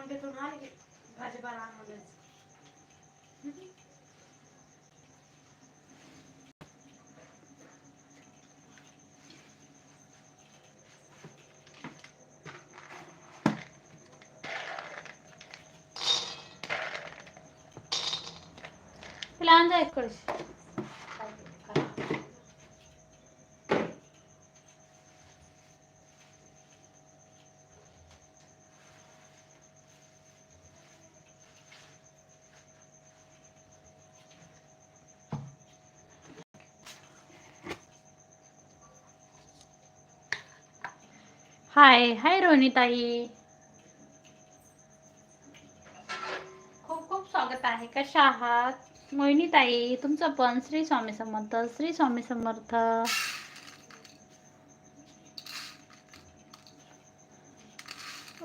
मंडीतून आली भाजीपाला आणून तिला आणजा एक कळशी हाय हाय रोहिणीताई खूप खूप स्वागत आहे कशा आहात मोहिनीताई तुमचं पण श्री स्वामी समर्थ श्री स्वामी समर्थ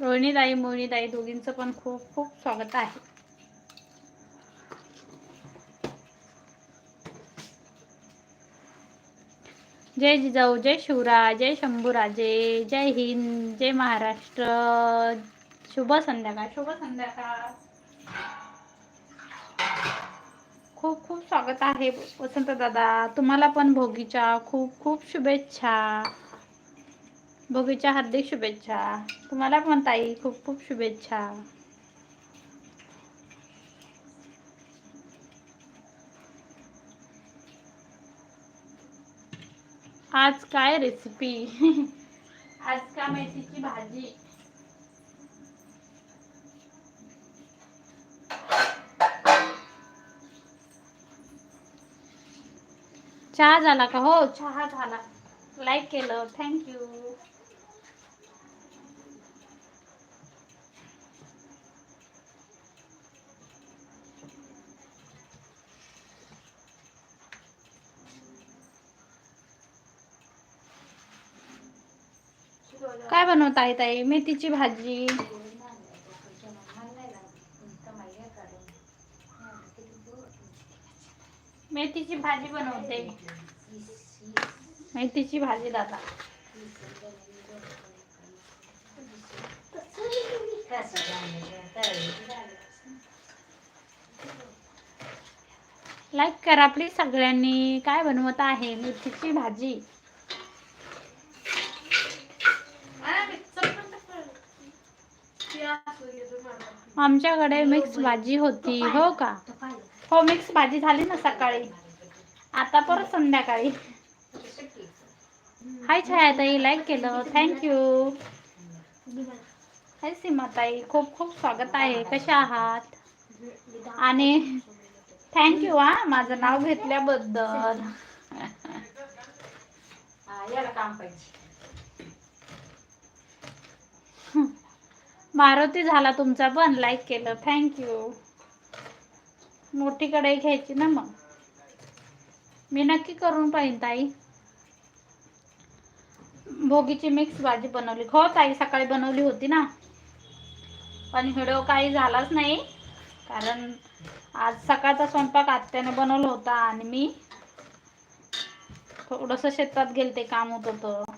रोहिणीताई मोहिनीताई दोघींचं पण खूप खूप स्वागत आहे जय जिजाऊ जय शिवराय जय शंभूराजे जय हिंद जय महाराष्ट्र. शुभ संध्याकाळ शुभ संध्याकाळ. खूप खूप स्वागत आहे वसंत दादा. तुम्हाला पण भोगीच्या खूप खूप शुभेच्छा. भोगीच्या हार्दिक शुभेच्छा. तुम्हाला पण ताई खूप खूप शुभेच्छा. आज का रेसिपी आज का मेथीची भाजी. चाह झाला का? हो चहा झाला. लाईक केलं. थँक्यू काय बनवत आहे ताई? मेथीची भाजी. मेथीची भाजी बनवते. मेथीची भाजी दादा. लाईक करा प्लीज सगळ्यांनी. काय बनवत आहे? मेथीची भाजी. आमच्याकडे मिक्स भाजी होती हो का? हो मिक्स भाजी झाली ना सकाळी. आता परत संध्याकाळी. हाय छायाताई लाईक केलं. थँक्यू हाय सीमाताई खूप खूप स्वागत आहे. कशा आहात? आणि थँक्यू हा माझं नाव घेतल्याबद्दल. याला काम पाहिजे. मारुती झाला तुमचा. पण लाईक केलं. थँक्यू मोठी कढई घ्यायची ना मग. मी नक्की करून पाहिन ताई. भोगीची मिक्स भाजी बनवली. हो ताई सकाळी बनवली होती ना. पण व्हिडिओ काही झालाच नाही. कारण आज सकाळचा स्वयंपाक आत्याने बनवला होता आणि मी थोडंसं शेतात गेलते काम होत होतं.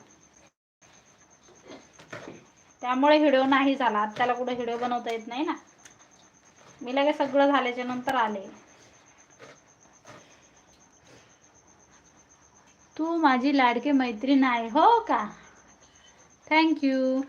त्यामुळे व्हिडिओ नाही झाला. त्याला कुठे व्हिडिओ बनवता येत नाही ना. मी लगेच सगळं झाल्याच्यानंतर आले. तू माझी लाडकी मैत्रीण आहे हो का? थँक्यू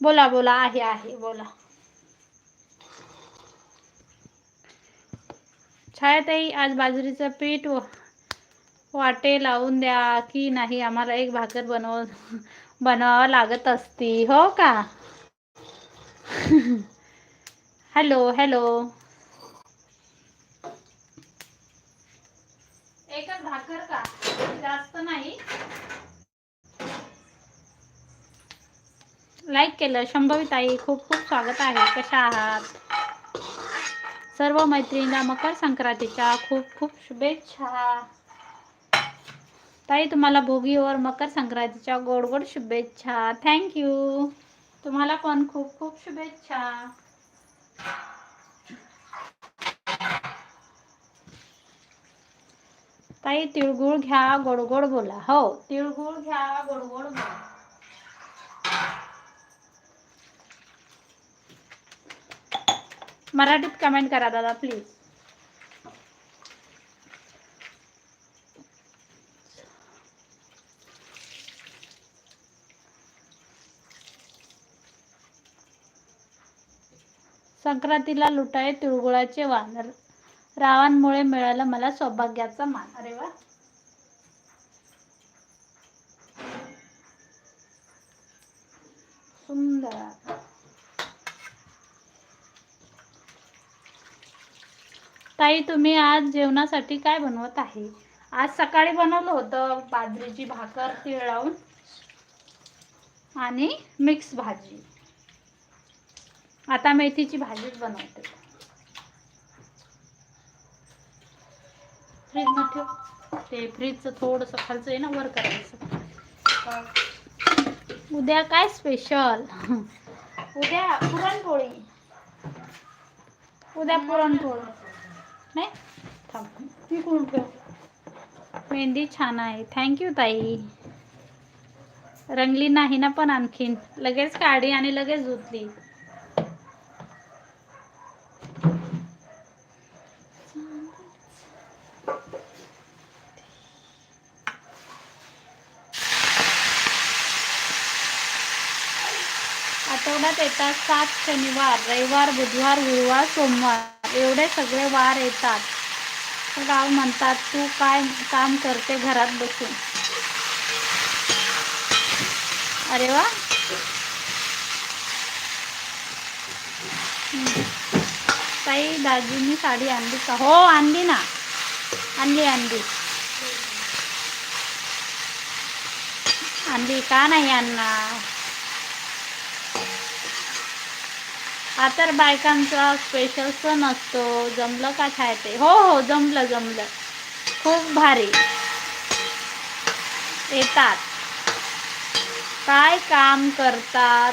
बोला बोला आहे आहे बोला. छायाताई आज बाजरीचं पीठ वाटे लावून द्या की नाही? आम्हाला एक भाकर बनव बनवावं लागत असती हो का? Hello hello. एकच भाकर का? जास्त नाही? लाईक केलं. शंभवी ताई खूप खूप स्वागत आहे. कशा आहात? सर्व मैत्रिणींना मकर संक्रांतीच्या खूप खूप शुभेच्छा. ताई तुम्हाला भोगीवर मकर संक्रांतीच्या गोड गोड शुभेच्छा. थँक्यू तुम्हाला पण खूप खूप शुभेच्छा. ताई तिळगुळ घ्या गोड गोड बोला. हो तिळगुळ घ्या गोड गोड बोला. मराठीत कमेंट करा दादा प्लीज संक्रांतीला लुटाय तिळगुळाचे वान रावांमुळे मिळालं मला सौभाग्याचा मान. अरे वा. सुंदर. ताई तुम्ही आज जेवणासाठी काय बनवत आहे? आज सकाळी बनवलं होतं बाजरीची भाकर तीळ लावून आणि मिक्स भाजी. आता मेथीची भाजीच बनवते. फ्रीज ठेव. ते फ्रीजचं थोडंसं खालचं आहे ना वर करायचं. उद्या काय स्पेशल उद्या पुरणपोळी. उद्या पुरणपोळी. नाही थांब मी ठेव. मेहंदी छान आहे. थँक्यू ताई. रंगली नाही ना पण आणखीन. लगेच काढी आणि लगेच धुतली. आठवड्यात येतात सात शनिवार रविवार बुधवार गुरुवार सोमवार. एवढे सगळे वार येतात. गाव म्हणतात तू काय काम करते घरात बसून? अरे वा. ताई दाजींनी साडी आणली का? हो आणली ना. आणली आणली. आणली का नाही आणणार? हा तर बायकांचा स्पेशल सण असतो. जमलं का खायचे हो हो जमलं जमलं. खूप भारी. येतात. काय काम करतात?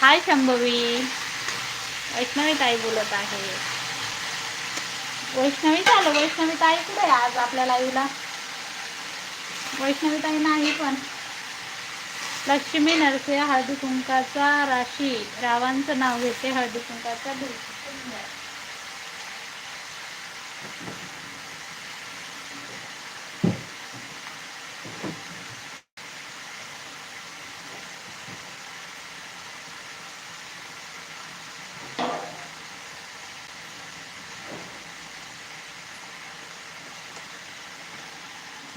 हाय शंभवी. वैष्णवी ताई बोलत आहे. वैष्णवी चालू वैष्णवी ताई कुठे आज आपल्या लाईव्हला वैष्णवी ताई नाही पण. लक्ष्मी नरसे हळदी कुंकाचा राशी. रावांचं नाव घेते हळदी कुंकाचा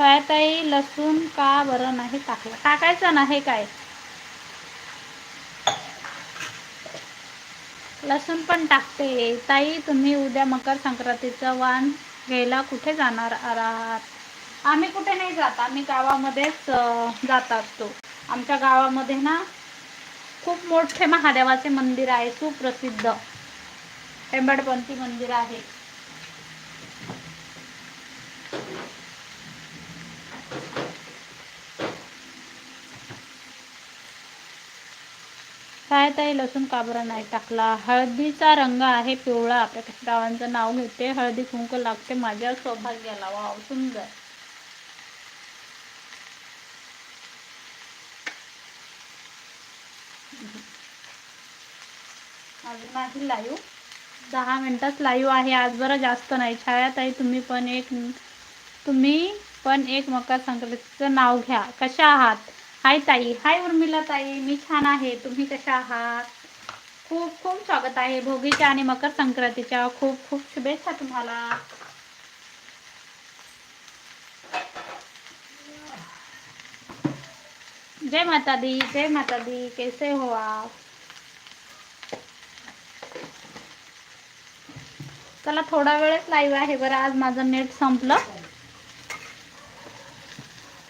दिवशी लसूण का बरं नाही टाकलं? टाकायचं नाही काय? लसूण पण टाकते. ताई तुम्ही उद्या मकर संक्रांतीचं वाण घ्यायला कुठे जाणार आहात? आम्ही कुठे नाही जात. आम्ही गावामध्येच जात असतो. आमच्या गावामध्ये ना खूप मोठे महादेवाचे मंदिर आहे. सुप्रसिद्ध. हेंबडपंथी मंदिर आहे. काय ताई लसूण का बरं नाही टाकला. हळदीचा रंग आहे पिवळा. आपल्या गावांचं नाव घेते. हळदी कुंकू लागते. माझ्या सौभाग्याला वाव सुंदर. अजून नाही लाईव्ह दहा मिनिटात लाईव्ह आहे. आज बरं जास्त नाही. छाया ताई तुम्ही पण एक तुम्ही पण एक मकर संक्रांतीचं नाव घ्या. कशा आहात? हाय ताई हाय उर्मिला ताई मी छान आहे. तुम्ही कशा आहात? खूप खूप स्वागत आहे. भोगीच्या आणि मकर संक्रांतीच्या खूप खूप शुभेच्छा तुम्हाला. जय माता दी जय माता दी कैसे हो आप? चला थोडा वेळच लाईव्ह आहे बरं. आज माझं नेट संपलं.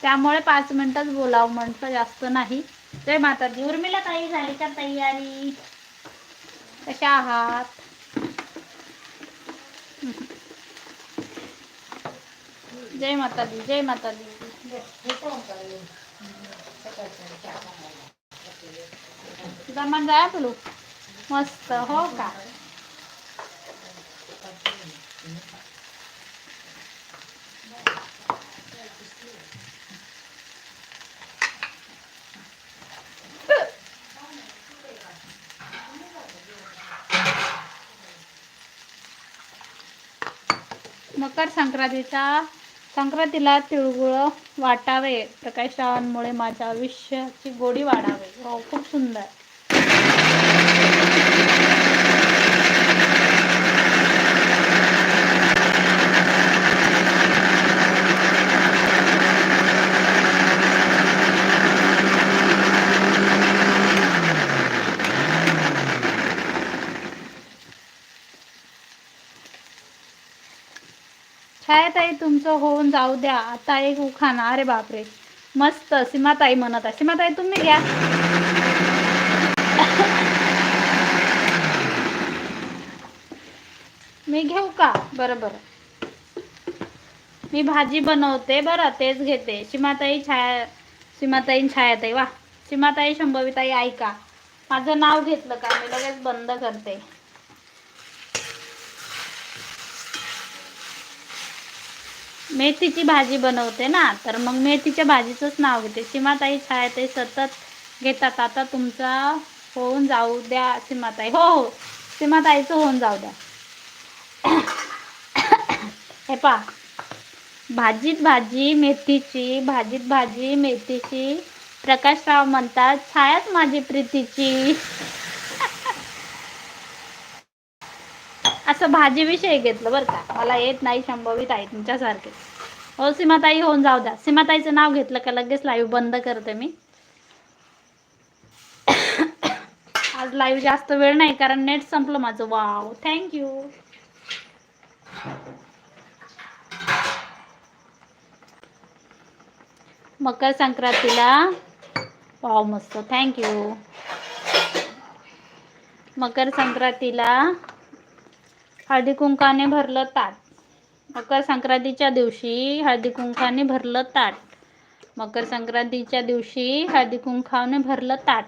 त्यामुळे पाच मिनिटच बोलावं म्हटलं जास्त नाही. जय माता दी उर्मिला ताई झाली का तयारी? कशा आहात? जय माता दी जय माता दी जमान जाया तुलू? मस्त. हो का? मकर संक्रांतीचा संक्रांतीला तिळगुळ वाटावे प्रकाश रावांमुळे माझ्या आयुष्याची गोडी वाढावे. हो खूप सुंदर. छायाताई तुमचं होऊन जाऊ द्या. आता एक उखाना अरे बापरे. मस्त सीमाताई म्हणत आहे. सीमाताई तुम्ही घ्या. मी घेऊ का? बरं बरं. मी भाजी बनवते. बरं तेच घेते. सीमाताई छाया सीमाताई छायाताई वा. सीमाताई शंभवीताई ऐका. माझं नाव घेतलं का? मी लगेच बंद करते. मेथीची भाजी बनवते ना तर मग मेथीच्या भाजीचंच नाव घेते. सीमाताई छायाताई सतत घेतात. आता तुमचा होऊन जाऊ द्या सीमाताई. हो हो सीमाताईचं होऊन जाऊ द्या. हे पा भाजीत भाजी मेथीची भाजीत भाजी मेथीची प्रकाशराव म्हणतात छायाच माझी प्रीतीची. असं भाजीविषयी घेतलं बरं का. मला येत नाही संभवित आहे तुमच्यासारखे. हो सीमाताई होऊन जाऊ द्या. सीमाताईचं नाव घेतलं का लगेच लाईव्ह बंद करते मी. आज लाईव्ह जास्त वेळ नाही कारण नेट संपलं माझं. वाव थँक्यू मकर संक्रांतीला. वाव मस्त. थँक्यू मकर संक्रांतीला हळदी कुंकाने भरलं ताट. मकर संक्रांतीच्या दिवशी हळदी कुंकाने भरलं ताट. मकर संक्रांतीच्या दिवशी हळदी कुंकाने भरलं ताट.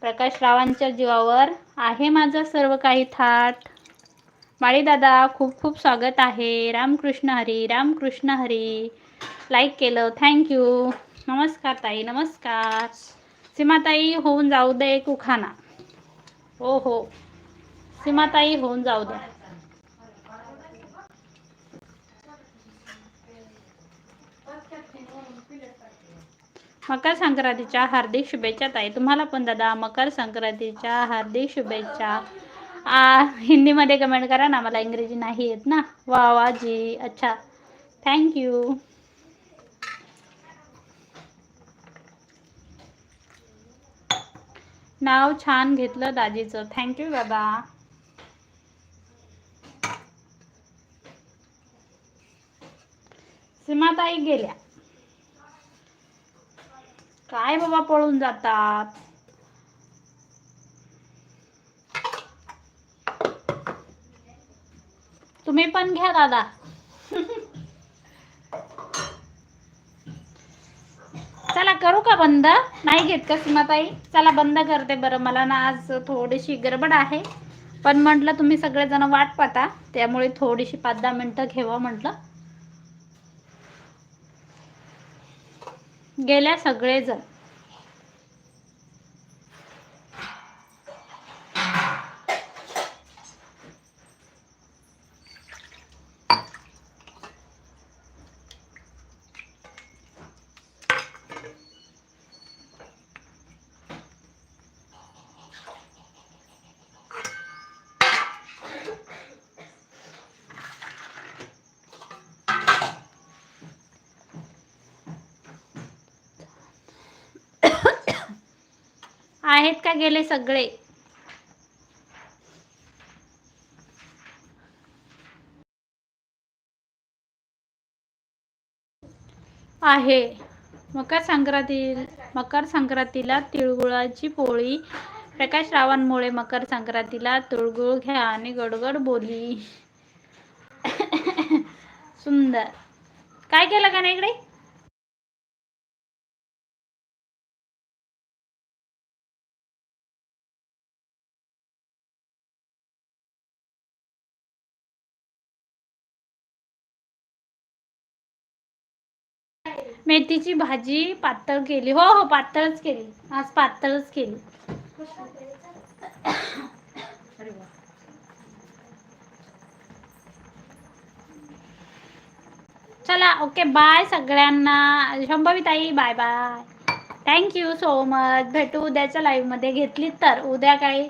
प्रकाश रावांच्या जीवावर आहे माझं सर्व काही थाट. माळी दादा खूप खूप स्वागत आहे. रामकृष्ण हरी रामकृष्ण हरी. लाईक केलं. थँक्यू नमस्कार ताई नमस्कार. सीमाताई होऊन जाऊ दे एक हो हो. सीमाताई होऊन जाऊ द्या मकर संक्रांतीच्या हार्दिक शुभेच्छा ताई. तुम्हाला पण दादा मकर संक्रांतीच्या हार्दिक शुभेच्छा. आ हिंदीमध्ये कमेंट करा ना मला इंग्रजी नाही येत ना. वा वा जी. अच्छा. थँक्यू नाव छान घेतलं दाजीचं. थँक्यू बाबा. सीमाताई गेल्या. काय बाबा पळून जातात? तुम्ही पण घ्या दादा. चला करू का बंद? नाही घेत का सीमाताई? चला बंद करते बरं. मला ना आज थोडीशी गडबड आहे. पण म्हटलं तुम्ही सगळेजण वाट पाहता. त्यामुळे थोडीशी पाच दहा मिनटं घेवा म्हटलं. गेल्या सगळेजण. आहेत का गेले सगळे? आहे. मकर संक्रांती मकर संक्रांतीला तिळगुळाची पोळी प्रकाश रावांमुळे मकर संक्रांतीला तिळगुळ घ्या आणि गडगड बोली. सुंदर. काय केलं का नाही इकडे? मेथीची भाजी पातळ केली. हो हो पातळच केली. आज पातळच केली. चला ओके बाय सगळ्यांना. शंभवी ताई bye bye thank you so much भेटू उद्याच्या लाईव्हमध्ये घेतली तर. उद्या काही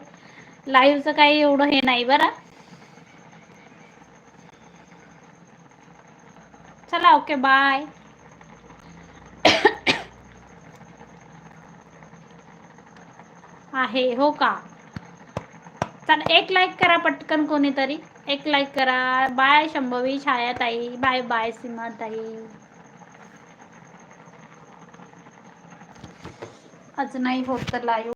लाईव्हचं काही एवढं हे नाही बरं. चला ओके बाय आहे हो का? चला एक लाईक करा पटकन कोणीतरी. एक लाईक करा. बाय शंभवी छाया ताई बाय बाय सीमा ताई आज नाही होत तर लाईव्ह